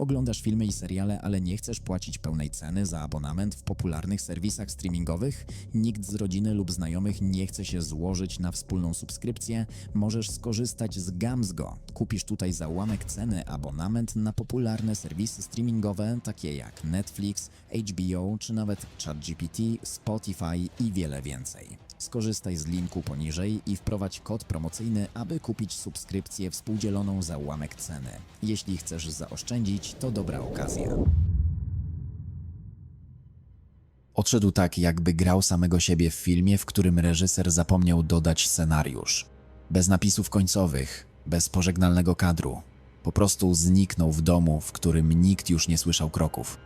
Oglądasz filmy i seriale, ale nie chcesz płacić pełnej ceny za abonament w popularnych serwisach streamingowych? Nikt z rodziny lub znajomych nie chce się złożyć na wspólną subskrypcję? Możesz skorzystać z Gamsgo. Kupisz tutaj za ułamek ceny abonament na popularne serwisy streamingowe takie jak Netflix, HBO czy nawet ChatGPT, Spotify i wiele więcej. Skorzystaj z linku poniżej i wprowadź kod promocyjny, aby kupić subskrypcję współdzieloną za ułamek ceny. Jeśli chcesz zaoszczędzić, to dobra okazja. Odszedł tak, jakby grał samego siebie w filmie, w którym reżyser zapomniał dodać scenariusz. Bez napisów końcowych, bez pożegnalnego kadru. Po prostu zniknął w domu, w którym nikt już nie słyszał kroków.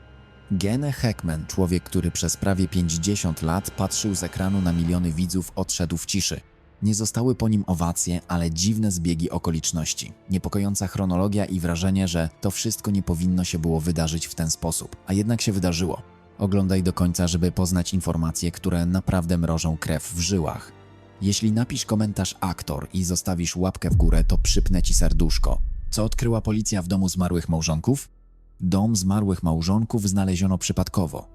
Gene Hackman, człowiek, który przez prawie 50 lat patrzył z ekranu na miliony widzów, odszedł w ciszy. Nie zostały po nim owacje, ale dziwne zbiegi okoliczności. Niepokojąca chronologia i wrażenie, że to wszystko nie powinno się było wydarzyć w ten sposób, a jednak się wydarzyło. Oglądaj do końca, żeby poznać informacje, które naprawdę mrożą krew w żyłach. Jeśli napisz komentarz aktor i zostawisz łapkę w górę, to przypnę ci serduszko. Co odkryła policja w domu zmarłych małżonków? Dom zmarłych małżonków znaleziono przypadkowo.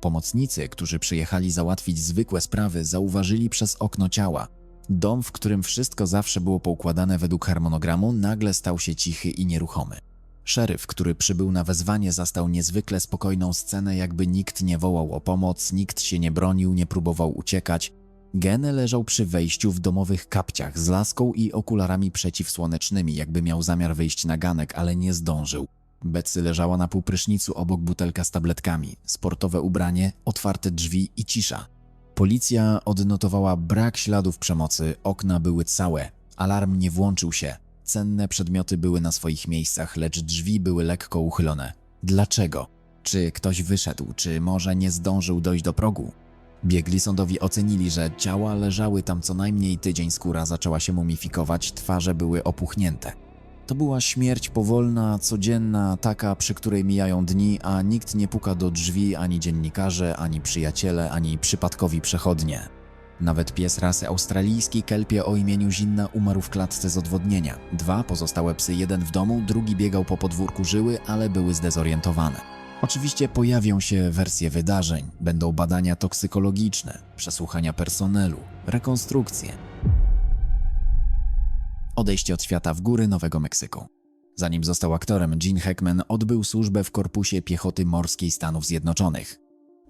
Pomocnicy, którzy przyjechali załatwić zwykłe sprawy, zauważyli przez okno ciała. Dom, w którym wszystko zawsze było poukładane według harmonogramu, nagle stał się cichy i nieruchomy. Szeryf, który przybył na wezwanie, zastał niezwykle spokojną scenę, jakby nikt nie wołał o pomoc, nikt się nie bronił, nie próbował uciekać. Gene leżał przy wejściu w domowych kapciach z laską i okularami przeciwsłonecznymi, jakby miał zamiar wyjść na ganek, ale nie zdążył. Betsy leżała na półprysznicu obok butelka z tabletkami, sportowe ubranie, otwarte drzwi i cisza. Policja odnotowała brak śladów przemocy, okna były całe, alarm nie włączył się, cenne przedmioty były na swoich miejscach, lecz drzwi były lekko uchylone. Dlaczego? Czy ktoś wyszedł, czy może nie zdążył dojść do progu? Biegli sądowi ocenili, że ciała leżały tam co najmniej tydzień, skóra zaczęła się mumifikować, twarze były opuchnięte. To była śmierć powolna, codzienna, taka, przy której mijają dni, a nikt nie puka do drzwi ani dziennikarze, ani przyjaciele, ani przypadkowi przechodnie. Nawet pies rasy australijskiej kelpie o imieniu Zinna umarł w klatce z odwodnienia. Dwa pozostałe psy, jeden w domu, drugi biegał po podwórku żyły, ale były zdezorientowane. Oczywiście pojawią się wersje wydarzeń, będą badania toksykologiczne, przesłuchania personelu, rekonstrukcje, odejście od świata w góry Nowego Meksyku. Zanim został aktorem, Gene Hackman odbył służbę w Korpusie Piechoty Morskiej Stanów Zjednoczonych.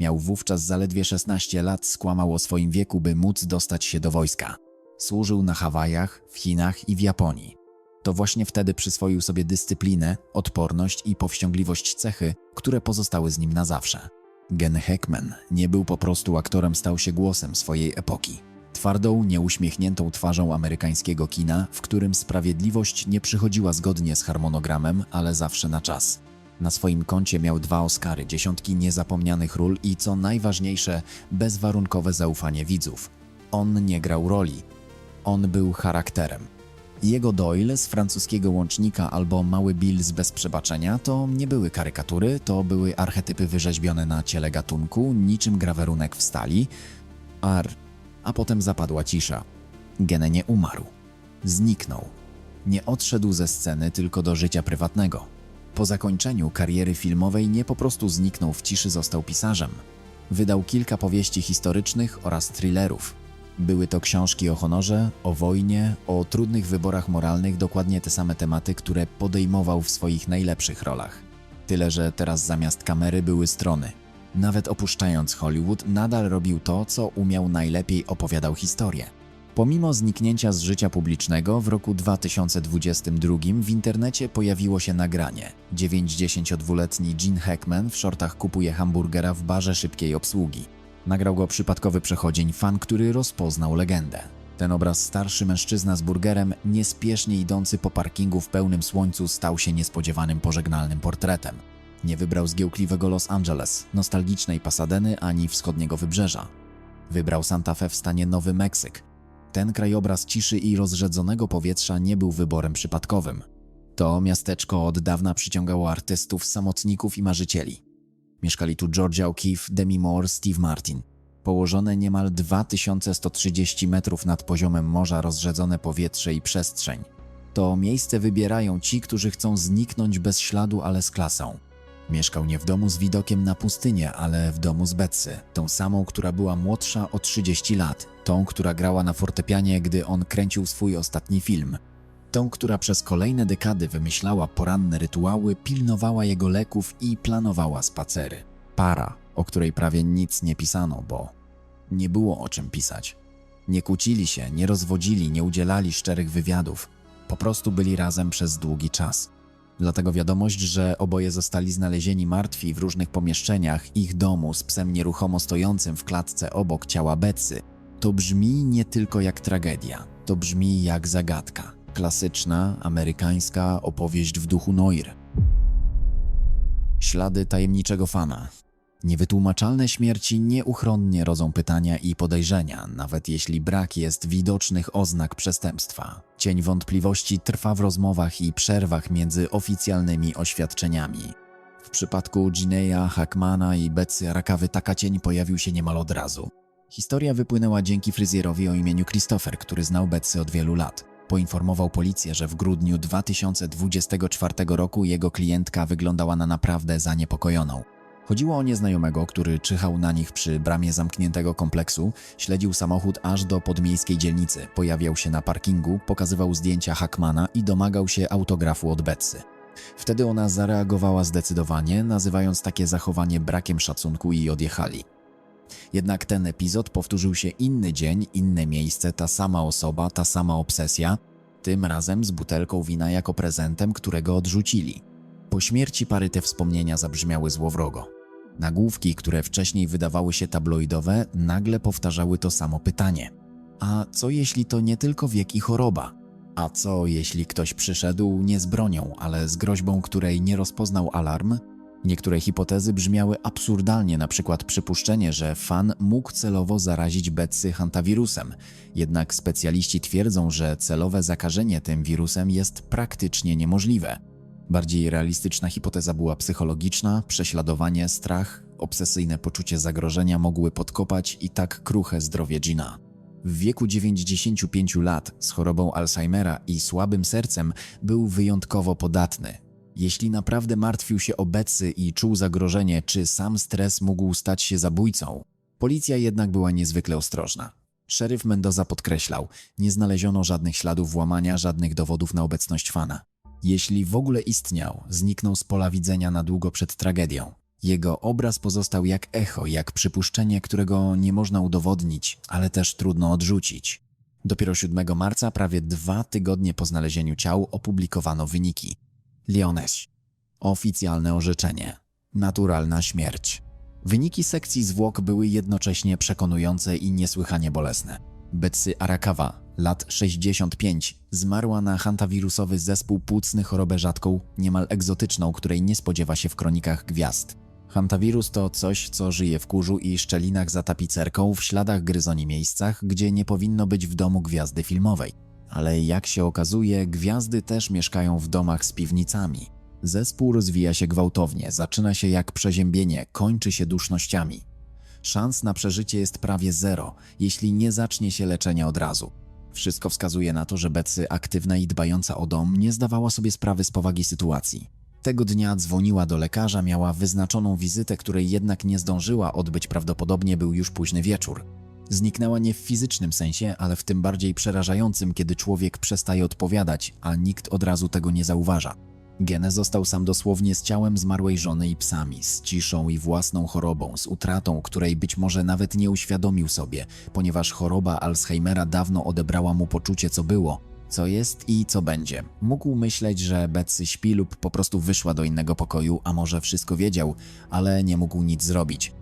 Miał wówczas zaledwie 16 lat, skłamał o swoim wieku, by móc dostać się do wojska. Służył na Hawajach, w Chinach i w Japonii. To właśnie wtedy przyswoił sobie dyscyplinę, odporność i powściągliwość cechy, które pozostały z nim na zawsze. Gen Hackman nie był po prostu aktorem, stał się głosem swojej epoki. Twardą, nieuśmiechniętą twarzą amerykańskiego kina, w którym sprawiedliwość nie przychodziła zgodnie z harmonogramem, ale zawsze na czas. Na swoim koncie miał dwa Oscary, dziesiątki niezapomnianych ról i co najważniejsze, bezwarunkowe zaufanie widzów. On nie grał roli, on był charakterem. Jego Doyle z francuskiego łącznika albo Mały Bill z Bez Przebaczenia to nie były karykatury, to były archetypy wyrzeźbione na ciele gatunku, niczym grawerunek w stali. Ar a potem zapadła cisza. Gene nie umarł. Zniknął. Nie odszedł ze sceny tylko do życia prywatnego. Po zakończeniu kariery filmowej nie po prostu zniknął w ciszy, został pisarzem. Wydał kilka powieści historycznych oraz thrillerów. Były to książki o honorze, o wojnie, o trudnych wyborach moralnych, dokładnie te same tematy, które podejmował w swoich najlepszych rolach. Tyle, że teraz zamiast kamery były strony. Nawet opuszczając Hollywood, nadal robił to, co umiał najlepiej opowiadał historię. Pomimo zniknięcia z życia publicznego, w roku 2022 w internecie pojawiło się nagranie. 92-letni Gene Hackman w shortach kupuje hamburgera w barze szybkiej obsługi. Nagrał go przypadkowy przechodzień fan, który rozpoznał legendę. Ten obraz starszy mężczyzna z burgerem, niespiesznie idący po parkingu w pełnym słońcu, stał się niespodziewanym pożegnalnym portretem. Nie wybrał zgiełkliwego Los Angeles, nostalgicznej Pasadeny ani wschodniego wybrzeża. Wybrał Santa Fe w stanie Nowy Meksyk. Ten krajobraz ciszy i rozrzedzonego powietrza nie był wyborem przypadkowym. To miasteczko od dawna przyciągało artystów, samotników i marzycieli. Mieszkali tu Georgia O'Keeffe, Demi Moore, Steve Martin. Położone niemal 2130 metrów nad poziomem morza rozrzedzone powietrze i przestrzeń. To miejsce wybierają ci, którzy chcą zniknąć bez śladu, ale z klasą. Mieszkał nie w domu z widokiem na pustynię, ale w domu z Betsy, tą samą, która była młodsza o 30 lat, tą, która grała na fortepianie, gdy on kręcił swój ostatni film. Tą, która przez kolejne dekady wymyślała poranne rytuały, pilnowała jego leków i planowała spacery. Para, o której prawie nic nie pisano, bo nie było o czym pisać. Nie kłócili się, nie rozwodzili, nie udzielali szczerych wywiadów. Po prostu byli razem przez długi czas. Dlatego wiadomość, że oboje zostali znalezieni martwi w różnych pomieszczeniach ich domu z psem nieruchomo stojącym w klatce obok ciała Betsy, to brzmi nie tylko jak tragedia, to brzmi jak zagadka. Klasyczna, amerykańska opowieść w duchu Noir. Ślady tajemniczego fana. Niewytłumaczalne śmierci nieuchronnie rodzą pytania i podejrzenia, nawet jeśli brak jest widocznych oznak przestępstwa. Cień wątpliwości trwa w rozmowach i przerwach między oficjalnymi oświadczeniami. W przypadku Gineya, Hackmana i Betsy Arakawy taka cień pojawił się niemal od razu. Historia wypłynęła dzięki fryzjerowi o imieniu Christopher, który znał Betsy od wielu lat. Poinformował policję, że w grudniu 2024 roku jego klientka wyglądała na naprawdę zaniepokojoną. Chodziło o nieznajomego, który czyhał na nich przy bramie zamkniętego kompleksu, śledził samochód aż do podmiejskiej dzielnicy, pojawiał się na parkingu, pokazywał zdjęcia Hackmana i domagał się autografu od Betsy. Wtedy ona zareagowała zdecydowanie, nazywając takie zachowanie brakiem szacunku i odjechali. Jednak ten epizod powtórzył się inny dzień, inne miejsce, ta sama osoba, ta sama obsesja, tym razem z butelką wina jako prezentem, którego odrzucili. Po śmierci pary te wspomnienia zabrzmiały złowrogo. Nagłówki, które wcześniej wydawały się tabloidowe, nagle powtarzały to samo pytanie. A co jeśli to nie tylko wiek i choroba? A co jeśli ktoś przyszedł nie z bronią, ale z groźbą, której nie rozpoznał alarm? Niektóre hipotezy brzmiały absurdalnie, na przykład przypuszczenie, że fan mógł celowo zarazić Betsy hantawirusem. Jednak specjaliści twierdzą, że celowe zakażenie tym wirusem jest praktycznie niemożliwe. Bardziej realistyczna hipoteza była psychologiczna, prześladowanie, strach, obsesyjne poczucie zagrożenia mogły podkopać i tak kruche zdrowie Gina. W wieku 95 lat z chorobą Alzheimera i słabym sercem był wyjątkowo podatny. Jeśli naprawdę martwił się o Betsy i czuł zagrożenie, czy sam stres mógł stać się zabójcą? Policja jednak była niezwykle ostrożna. Szeryf Mendoza podkreślał, nie znaleziono żadnych śladów włamania, żadnych dowodów na obecność fana. Jeśli w ogóle istniał, zniknął z pola widzenia na długo przed tragedią. Jego obraz pozostał jak echo, jak przypuszczenie, którego nie można udowodnić, ale też trudno odrzucić. Dopiero 7 marca, prawie dwa tygodnie po znalezieniu ciał, opublikowano wyniki. Leoneś. Oficjalne orzeczenie. Naturalna śmierć. Wyniki sekcji zwłok były jednocześnie przekonujące i niesłychanie bolesne. Betsy Arakawa, lat 65, zmarła na hantawirusowy zespół płucny chorobę rzadką, niemal egzotyczną, której nie spodziewa się w kronikach gwiazd. Hantawirus to coś, co żyje w kurzu i szczelinach za tapicerką, w śladach gryzoni miejscach, gdzie nie powinno być w domu gwiazdy filmowej. Ale jak się okazuje, gwiazdy też mieszkają w domach z piwnicami. Zespół rozwija się gwałtownie, zaczyna się jak przeziębienie, kończy się dusznościami. Szans na przeżycie jest prawie zero, jeśli nie zacznie się leczenia od razu. Wszystko wskazuje na to, że Betsy, aktywna i dbająca o dom, nie zdawała sobie sprawy z powagi sytuacji. Tego dnia dzwoniła do lekarza, miała wyznaczoną wizytę, której jednak nie zdążyła odbyć, prawdopodobnie był już późny wieczór. Zniknęła nie w fizycznym sensie, ale w tym bardziej przerażającym, kiedy człowiek przestaje odpowiadać, a nikt od razu tego nie zauważa. Gene został sam dosłownie z ciałem zmarłej żony i psami, z ciszą i własną chorobą, z utratą, której być może nawet nie uświadomił sobie, ponieważ choroba Alzheimera dawno odebrała mu poczucie, co było, co jest i co będzie. Mógł myśleć, że Betsy śpi lub po prostu wyszła do innego pokoju, a może wszystko wiedział, ale nie mógł nic zrobić.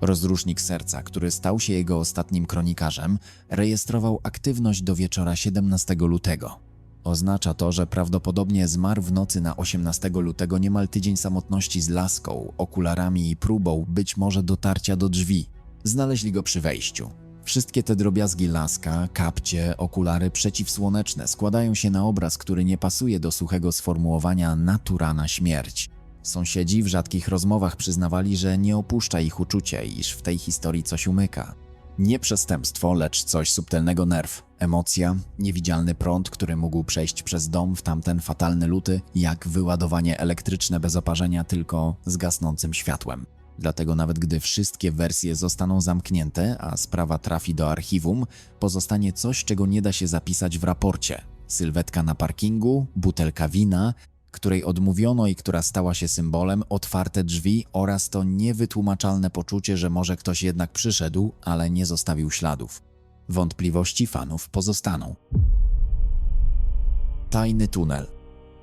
Rozrusznik serca, który stał się jego ostatnim kronikarzem, rejestrował aktywność do wieczora 17 lutego. Oznacza to, że prawdopodobnie zmarł w nocy na 18 lutego niemal tydzień samotności z laską, okularami i próbą być może dotarcia do drzwi. Znaleźli go przy wejściu. Wszystkie te drobiazgi laska, kapcie, okulary przeciwsłoneczne składają się na obraz, który nie pasuje do suchego sformułowania naturalna śmierć. Sąsiedzi w rzadkich rozmowach przyznawali, że nie opuszcza ich uczucie, iż w tej historii coś umyka. Nie przestępstwo, lecz coś subtelnego nerw, emocja, niewidzialny prąd, który mógł przejść przez dom w tamten fatalny luty, jak wyładowanie elektryczne bez oparzenia, tylko z gasnącym światłem. Dlatego nawet gdy wszystkie wersje zostaną zamknięte, a sprawa trafi do archiwum, pozostanie coś, czego nie da się zapisać w raporcie. Sylwetka na parkingu, butelka wina, której odmówiono i która stała się symbolem, otwarte drzwi oraz to niewytłumaczalne poczucie, że może ktoś jednak przyszedł, ale nie zostawił śladów. Wątpliwości fanów pozostaną. Tajny tunel.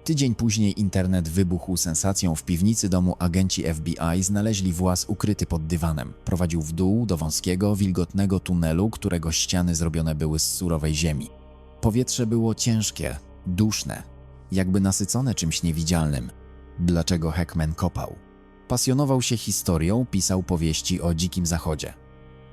Tydzień później internet wybuchł sensacją. W piwnicy domu agenci FBI znaleźli włas ukryty pod dywanem. Prowadził w dół do wąskiego, wilgotnego tunelu, którego ściany zrobione były z surowej ziemi. Powietrze było ciężkie, duszne, jakby nasycone czymś niewidzialnym. Dlaczego Heckman kopał? Pasjonował się historią, pisał powieści o dzikim zachodzie.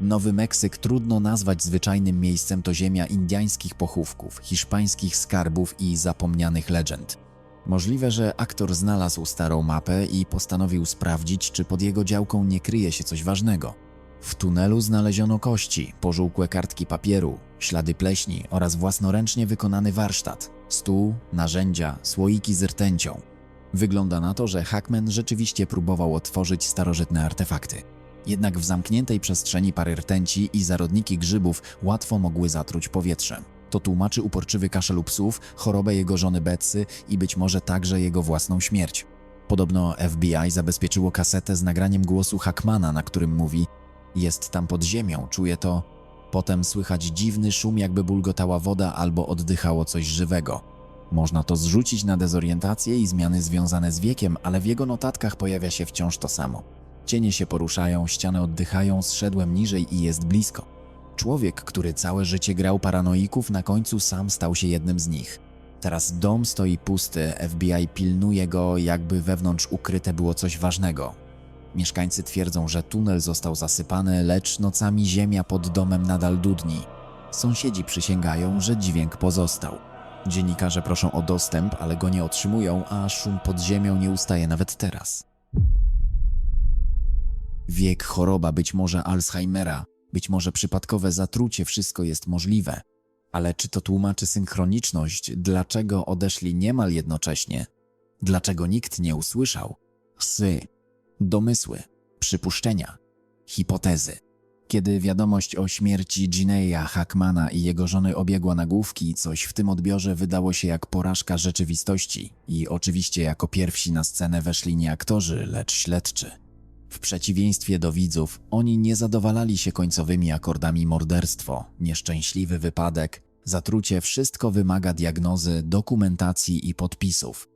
Nowy Meksyk trudno nazwać zwyczajnym miejscem, to ziemia indiańskich pochówków, hiszpańskich skarbów i zapomnianych legend. Możliwe, że aktor znalazł starą mapę i postanowił sprawdzić, czy pod jego działką nie kryje się coś ważnego. W tunelu znaleziono kości, pożółkłe kartki papieru, ślady pleśni oraz własnoręcznie wykonany warsztat, stół, narzędzia, słoiki z rtęcią. Wygląda na to, że Hackman rzeczywiście próbował otworzyć starożytne artefakty. Jednak w zamkniętej przestrzeni pary rtęci i zarodniki grzybów łatwo mogły zatruć powietrze. To tłumaczy uporczywy kaszel psów, chorobę jego żony Betsy i być może także jego własną śmierć. Podobno FBI zabezpieczyło kasetę z nagraniem głosu Hackmana, na którym mówi Jest tam pod ziemią, czuję to. Potem słychać dziwny szum, jakby bulgotała woda albo oddychało coś żywego. Można to zrzucić na dezorientację i zmiany związane z wiekiem, ale w jego notatkach pojawia się wciąż to samo. Cienie się poruszają, ściany oddychają, zszedłem niżej i jest blisko. Człowiek, który całe życie grał paranoików, na końcu sam stał się jednym z nich. Teraz dom stoi pusty, FBI pilnuje go, jakby wewnątrz ukryte było coś ważnego. Mieszkańcy twierdzą, że tunel został zasypany, lecz nocami ziemia pod domem nadal dudni. Sąsiedzi przysięgają, że dźwięk pozostał. Dziennikarze proszą o dostęp, ale go nie otrzymują, a szum pod ziemią nie ustaje nawet teraz. Wiek, choroba, być może Alzheimera, być może przypadkowe zatrucie, wszystko jest możliwe. Ale czy to tłumaczy synchroniczność, dlaczego odeszli niemal jednocześnie? Dlaczego nikt nie usłyszał? Psy, domysły, przypuszczenia, hipotezy. Kiedy wiadomość o śmierci Gineya Hackmana i jego żony obiegła nagłówki, coś w tym odbiorze wydało się jak porażka rzeczywistości i oczywiście jako pierwsi na scenę weszli nie aktorzy, lecz śledczy. W przeciwieństwie do widzów, oni nie zadowalali się końcowymi akordami morderstwo, nieszczęśliwy wypadek, zatrucie wszystko wymaga diagnozy, dokumentacji i podpisów.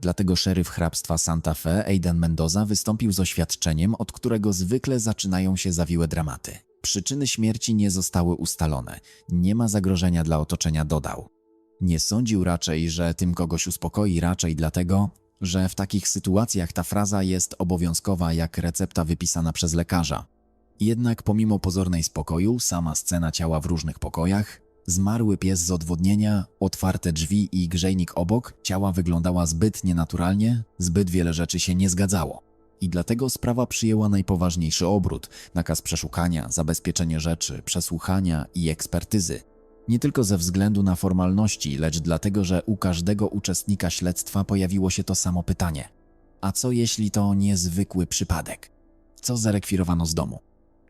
Dlatego szeryf hrabstwa Santa Fe, Aiden Mendoza, wystąpił z oświadczeniem, od którego zwykle zaczynają się zawiłe dramaty. Przyczyny śmierci nie zostały ustalone, nie ma zagrożenia dla otoczenia, dodał. Nie sądził raczej, że tym kogoś uspokoi, raczej dlatego, że w takich sytuacjach ta fraza jest obowiązkowa jak recepta wypisana przez lekarza. Jednak pomimo pozornej spokoju, sama scena ciała w różnych pokojach, zmarły pies z odwodnienia, otwarte drzwi i grzejnik obok, ciała wyglądała zbyt nienaturalnie, zbyt wiele rzeczy się nie zgadzało. I dlatego sprawa przyjęła najpoważniejszy obrót nakaz przeszukania, zabezpieczenie rzeczy, przesłuchania i ekspertyzy. Nie tylko ze względu na formalności, lecz dlatego, że u każdego uczestnika śledztwa pojawiło się to samo pytanie: A co jeśli to niezwykły przypadek? Co zarekwirowano z domu?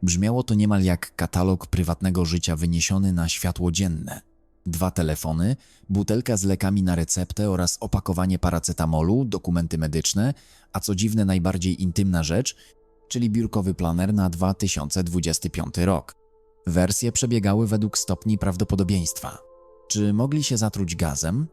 Brzmiało to niemal jak katalog prywatnego życia wyniesiony na światło dzienne. Dwa telefony, butelka z lekami na receptę oraz opakowanie paracetamolu, dokumenty medyczne, a co dziwne najbardziej intymna rzecz, czyli biurkowy planer na 2025 rok. Wersje przebiegały według stopni prawdopodobieństwa. Czy mogli się zatruć gazem?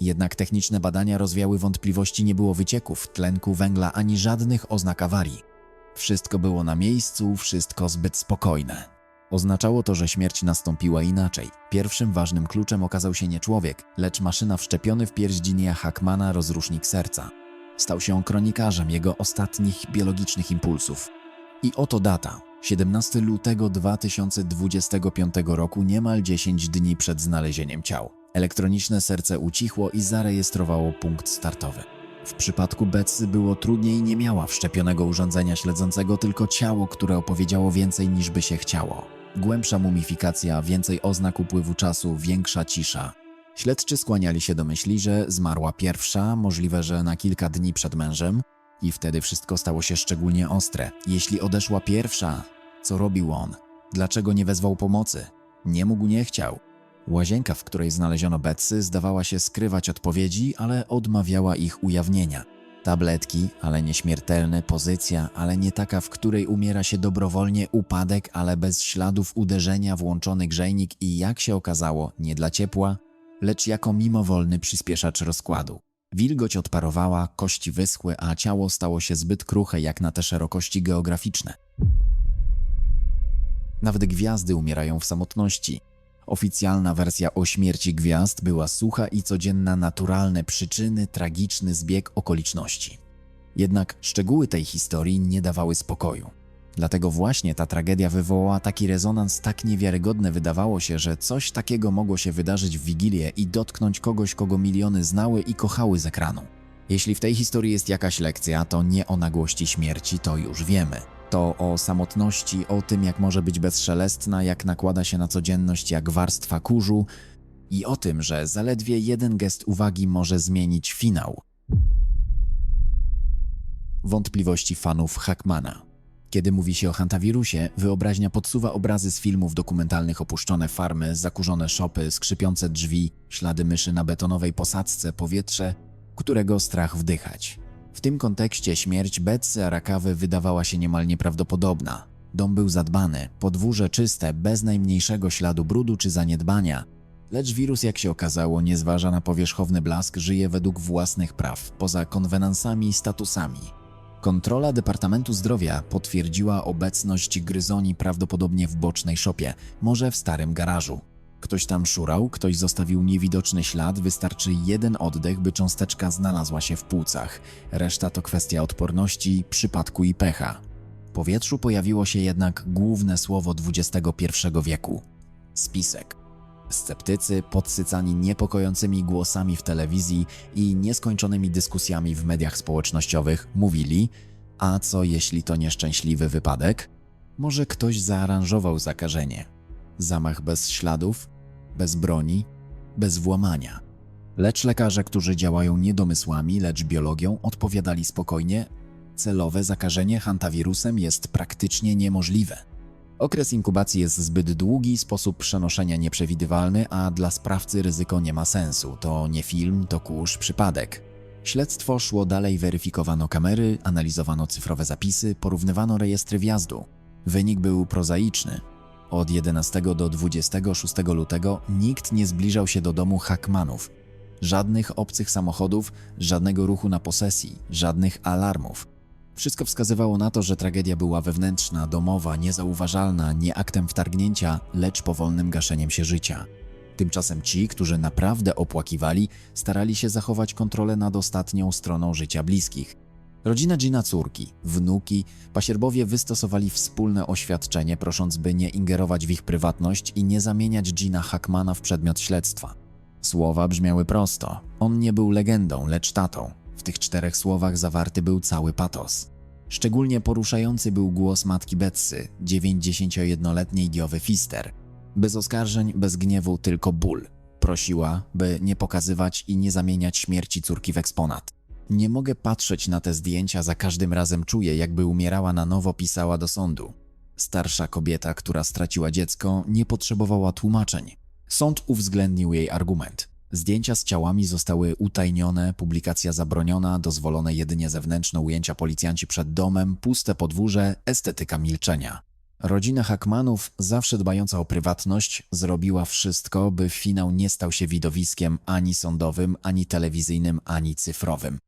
Jednak techniczne badania rozwiały wątpliwości, nie było wycieków, tlenku węgla ani żadnych oznak awarii. Wszystko było na miejscu, wszystko zbyt spokojne. Oznaczało to, że śmierć nastąpiła inaczej. Pierwszym ważnym kluczem okazał się nie człowiek, lecz maszyna wszczepiony w pierś Ginia Hackmana rozrusznik serca. Stał się on kronikarzem jego ostatnich biologicznych impulsów. I oto data. 17 lutego 2025 roku, niemal 10 dni przed znalezieniem ciał. Elektroniczne serce ucichło i zarejestrowało punkt startowy. W przypadku Betsy było trudniej, nie miała wszczepionego urządzenia śledzącego, tylko ciało, które opowiedziało więcej niż by się chciało. Głębsza mumifikacja, więcej oznak upływu czasu, większa cisza. Śledczy skłaniali się do myśli, że zmarła pierwsza, możliwe, że na kilka dni przed mężem, i wtedy wszystko stało się szczególnie ostre. Jeśli odeszła pierwsza, co robił on? Dlaczego nie wezwał pomocy? Nie mógł, nie chciał. Łazienka, w której znaleziono Betsy, zdawała się skrywać odpowiedzi, ale odmawiała ich ujawnienia. Tabletki, ale nieśmiertelne, pozycja, ale nie taka, w której umiera się dobrowolnie, upadek, ale bez śladów uderzenia, włączony grzejnik i jak się okazało, nie dla ciepła, lecz jako mimowolny przyspieszacz rozkładu. Wilgoć odparowała, kości wyschły, a ciało stało się zbyt kruche jak na te szerokości geograficzne. Nawet gwiazdy umierają w samotności. Oficjalna wersja o śmierci gwiazd była sucha i codzienna, naturalne przyczyny, tragiczny zbieg okoliczności. Jednak szczegóły tej historii nie dawały spokoju. Dlatego właśnie ta tragedia wywołała taki rezonans tak niewiarygodny wydawało się, że coś takiego mogło się wydarzyć w Wigilię i dotknąć kogoś, kogo miliony znały i kochały z ekranu. Jeśli w tej historii jest jakaś lekcja, to nie o nagłości śmierci, to już wiemy. To o samotności, o tym, jak może być bezszelestna, jak nakłada się na codzienność jak warstwa kurzu i o tym, że zaledwie jeden gest uwagi może zmienić finał. Wątpliwości fanów Hackmana. Kiedy mówi się o hantawirusie, wyobraźnia podsuwa obrazy z filmów dokumentalnych opuszczone farmy, zakurzone szopy, skrzypiące drzwi, ślady myszy na betonowej posadzce, powietrze, którego strach wdychać. W tym kontekście śmierć Betsy Arakawy wydawała się niemal nieprawdopodobna. Dom był zadbany, podwórze czyste, bez najmniejszego śladu brudu czy zaniedbania, lecz wirus, jak się okazało, nie zważa na powierzchowny blask, żyje według własnych praw, poza konwenansami i statusami. Kontrola Departamentu Zdrowia potwierdziła obecność gryzoni prawdopodobnie w bocznej szopie, może w starym garażu. Ktoś tam szurał, ktoś zostawił niewidoczny ślad, wystarczy jeden oddech, by cząsteczka znalazła się w płucach. Reszta to kwestia odporności, przypadku i pecha. W powietrzu pojawiło się jednak główne słowo XXI wieku spisek. Sceptycy, podsycani niepokojącymi głosami w telewizji i nieskończonymi dyskusjami w mediach społecznościowych, mówili: A co jeśli to nieszczęśliwy wypadek? Może ktoś zaaranżował zakażenie. Zamach bez śladów, bez broni, bez włamania. Lecz lekarze, którzy działają nie domysłami, lecz biologią, odpowiadali spokojnie: celowe zakażenie hantawirusem jest praktycznie niemożliwe. Okres inkubacji jest zbyt długi, sposób przenoszenia nieprzewidywalny, a dla sprawcy ryzyko nie ma sensu. To nie film, to kurz, przypadek. Śledztwo szło dalej, weryfikowano kamery, analizowano cyfrowe zapisy, porównywano rejestry wjazdu. Wynik był prozaiczny. Od 11 do 26 lutego nikt nie zbliżał się do domu Hackmanów. Żadnych obcych samochodów, żadnego ruchu na posesji, żadnych alarmów. Wszystko wskazywało na to, że tragedia była wewnętrzna, domowa, niezauważalna, nie aktem wtargnięcia, lecz powolnym gaszeniem się życia. Tymczasem ci, którzy naprawdę opłakiwali, starali się zachować kontrolę nad ostatnią stroną życia bliskich. Rodzina Gina córki, wnuki, pasierbowie wystosowali wspólne oświadczenie, prosząc, by nie ingerować w ich prywatność i nie zamieniać Gina Hackmana w przedmiot śledztwa. Słowa brzmiały prosto. On nie był legendą, lecz tatą. W tych czterech słowach zawarty był cały patos. Szczególnie poruszający był głos matki Betsy, 91-letniej Diowy Fister. Bez oskarżeń, bez gniewu, tylko ból. Prosiła, by nie pokazywać i nie zamieniać śmierci córki w eksponat. Nie mogę patrzeć na te zdjęcia, za każdym razem czuję, jakby umierała na nowo, pisała do sądu. Starsza kobieta, która straciła dziecko, nie potrzebowała tłumaczeń. Sąd uwzględnił jej argument. Zdjęcia z ciałami zostały utajnione, publikacja zabroniona, dozwolone jedynie zewnętrzne ujęcia policjanci przed domem, puste podwórze, estetyka milczenia. Rodzina Hackmanów, zawsze dbająca o prywatność, zrobiła wszystko, by finał nie stał się widowiskiem ani sądowym, ani telewizyjnym, ani cyfrowym.